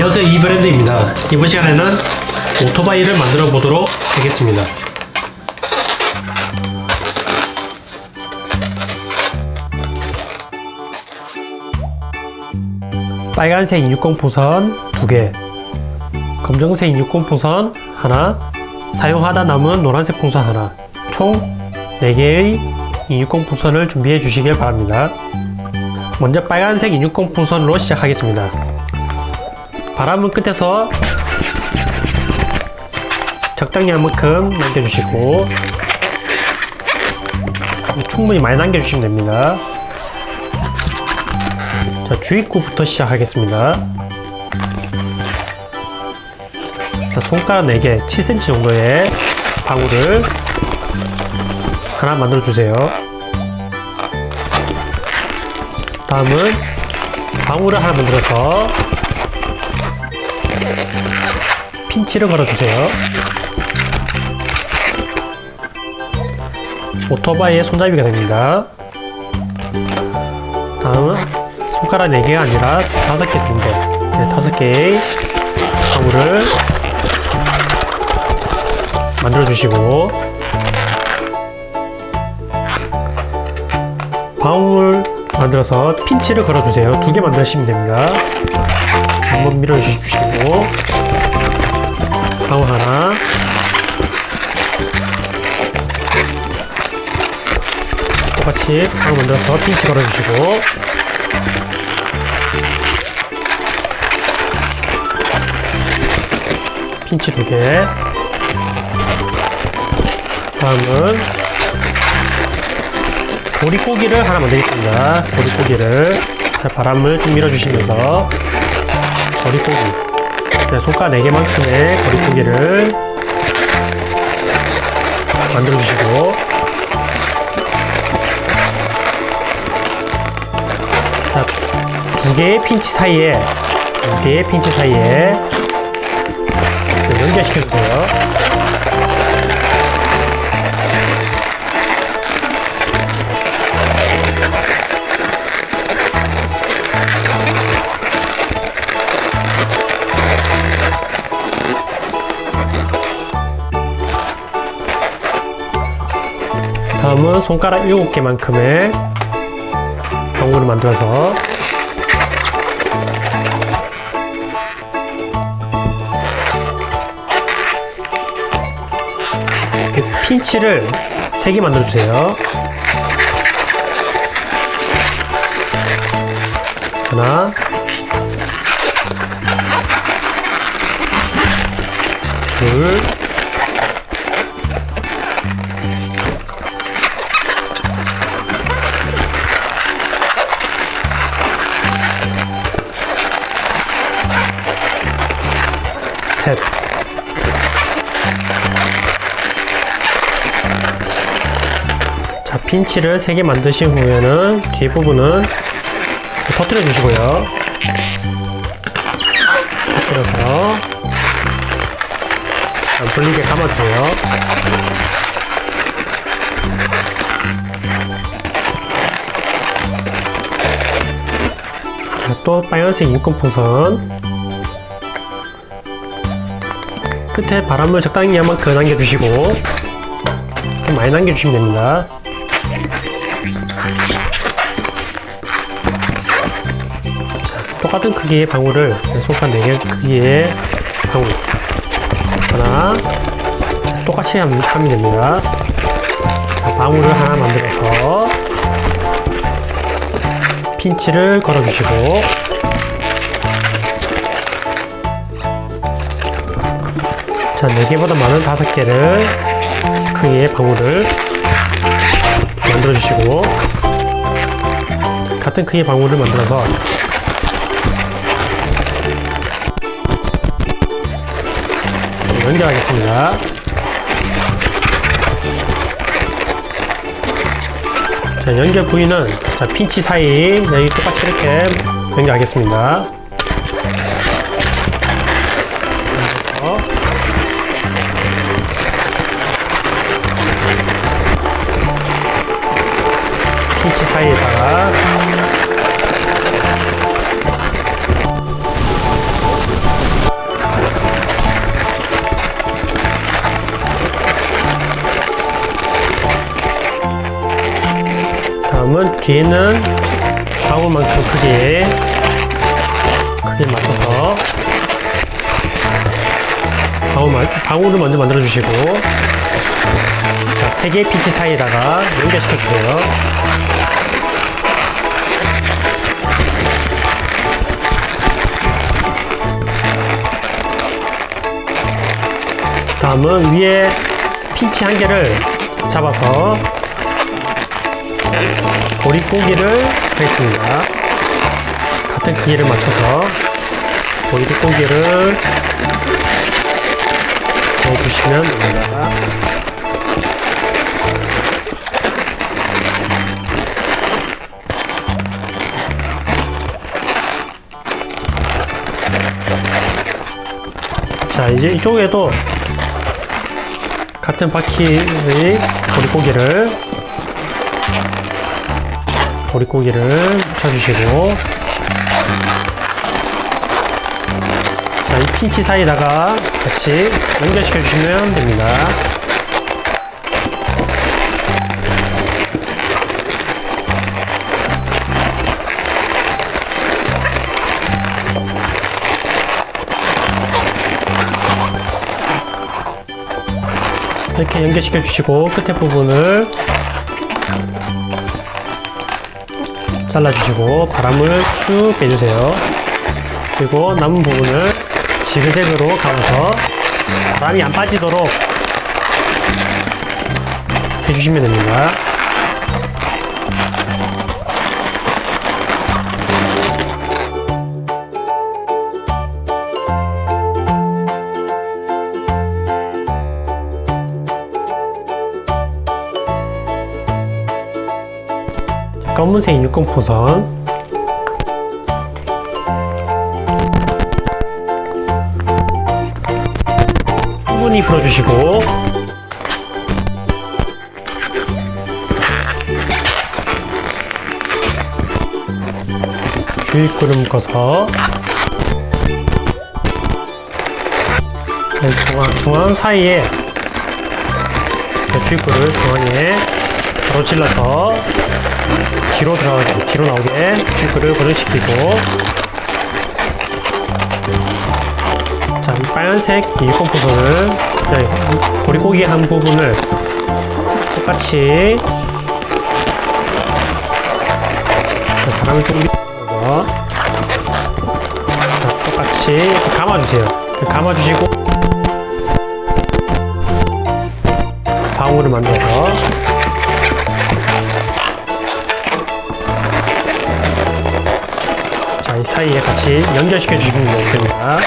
안녕하세요. 이브랜드입니다. 이번 시간에는 오토바이를 만들어 보도록 하겠습니다. 빨간색 260 포선 2개 검정색 260 포선 하나 사용하다 남은 노란색 풍선 하나 총 4개의 260 풍선을 준비해 주시길 바랍니다. 먼저 빨간색 260 풍선으로 시작하겠습니다 바람은 끝에서 적당히 한 만큼 남겨주시고 충분히 많이 남겨주시면 됩니다. 자, 주입구부터 시작하겠습니다. 자, 손가락 4개, 7cm 정도의 방울을 하나 만들어 주세요. 다음은 방울을 하나 만들어서 핀치를 걸어주세요. 오토바이의 손잡이가 됩니다. 다음은 손가락 4개가 아니라 5개 정도, 네, 5개의 방울을 만들어주시고, 방울 만들어서 핀치를 걸어주세요. 두 개 만드시면 됩니다. 한번 밀어주시고, 방울 하나, 똑같이 방울 만들어서 핀치 걸어주시고, 핀치 두 개. 다음은 보리고기를 하나 만들겠습니다. 보리고기를. 자, 바람을 좀 밀어주시면서. 보리고기 네, 손가락 4개만큼의 보리고기를 만들어주시고 자, 두 개의 핀치 사이에 두 개의 핀치 사이에 네, 연결시켜주세요. 다음은 손가락 7개만큼의 방울을 만들어서. 이렇게 핀치를 3개 만들어주세요. 하나, 둘, 셋. 자, 핀치를 3개 만드신 후에는 뒤에 부분은 터뜨려 주시고요. 터뜨려서 안 풀리게 감아주세요. 자, 또 빨간색 인건풍선 끝에 바람을 적당히 한 만큼 남겨주시고 좀 많이 남겨주시면 됩니다. 자, 똑같은 크기의 방울을 손가락 4개 크기의 방울 하나 똑같이 하면 하면 됩니다. 자, 방울을 하나 만들어서 핀치를 걸어주시고 자, 4개보다 많은 5개를 크기의 방울을 만들어 주시고 같은 크기의 방울을 만들어서 연결하겠습니다. 자, 연결 부위는 자, 핀치 사이 여기 똑같이 이렇게 연결하겠습니다. 사이에다가. 다음은 뒤에는 방울만큼 크기에 크게 맞춰서. 방울, 방울을 먼저 만들어 주시고. 자, 세 개의 피치 사이에다가 연결시켜 주세요. 다음은 위에 피치 한 개를 잡아서 보릿고기를 하겠습니다. 같은 크기를 맞춰서 보릿고기를 넣어주시면 됩니다. 자, 이제 이쪽에도 같은 바퀴의 보릿고기를 보릿고기를 쳐주시고 자, 이 핀치 사이에다가 같이 연결시켜 주시면 됩니다. 이렇게 연결시켜 주시고 끝에 부분을 잘라주시고 바람을 쭉 빼주세요. 그리고 남은 부분을 지그재그로 감아서 바람이 안 빠지도록 해주시면 됩니다. 검은색 육공포선. 충분히 풀어주시고. 주입구를 묶어서. 네, 중앙, 중앙 사이에 네, 주입구를 중앙에 가로질러서 뒤로 들어가게 뒤로 나오게 싱크를 고정시키고. 자, 이 빨간색 이 컴포서를 네, 보릿고기 한 부분을 똑같이. 자, 바람을 좀 밀어서 자, 똑같이 감아주세요. 감아주시고 방울을 만들어서 사이에 같이 연결시켜 주시면 됩니다.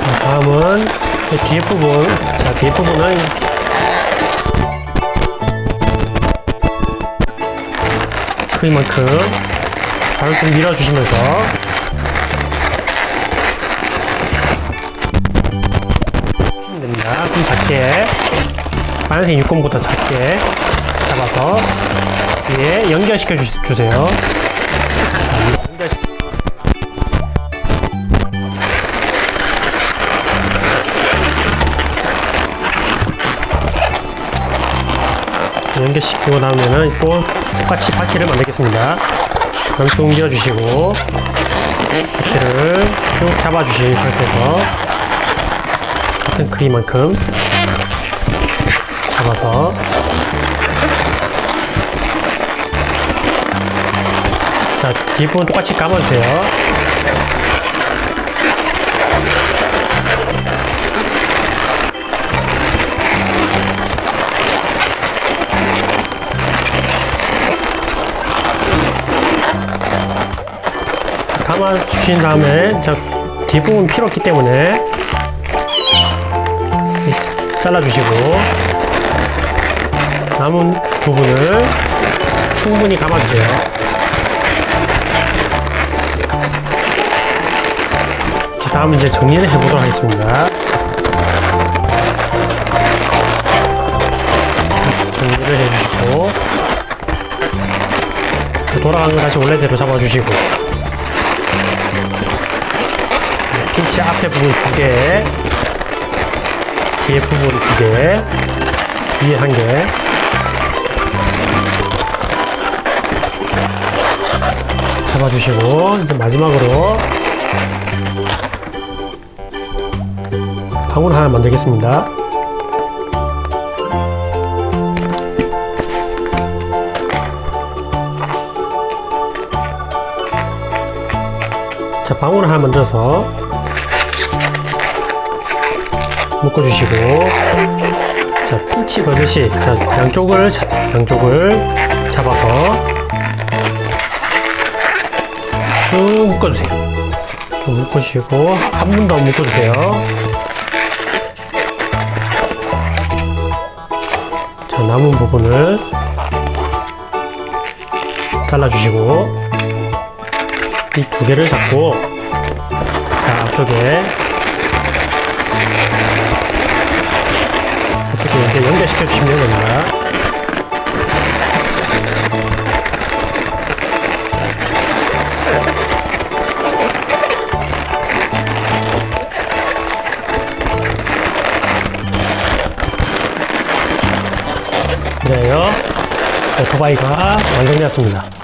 자, 다음은 이 뒤에 부분, 자, 뒤에 부분은 크기만큼 바로 좀 밀어주시면서 하시면 됩니다. 좀 작게 빨간색 육공보다 작게 잡아서 위에 연결시켜 주, 주세요. 연결시키고 나면은 또 똑같이 바퀴를 만들겠습니다. 쭉 밀어주시고 바퀴를 쭉 잡아주신 상태에서 같은 크기만큼 잡아서 자 뒷부분 똑같이 감아주세요. 주신 다음에 자 뒷부분 필요 없기 때문에 잘라주시고 남은 부분을 충분히 감아주세요. 다음은 이제 정리를 해보도록 하겠습니다. 정리를 해주시고 돌아가는 거 다시 원래대로 잡아주시고. 핀치 앞에 부분 두 개, 뒤에 부분 두 개, 위에 한 개. 잡아주시고 이제 마지막으로 방울 하나 만들겠습니다. 자, 방울 하나 만들어서 묶어주시고 자, pin치 버릇이 자, 양쪽을 잡- 양쪽을 잡아서 쭉 묶어주세요. 쭉 묶으시고 한 번 더 묶어주세요. 자, 남은 부분을 잘라주시고 이 두 개를 잡고 자 앞쪽에 연결시켜 주시면 됩니다. 그래요. 오토바이가 완성되었습니다.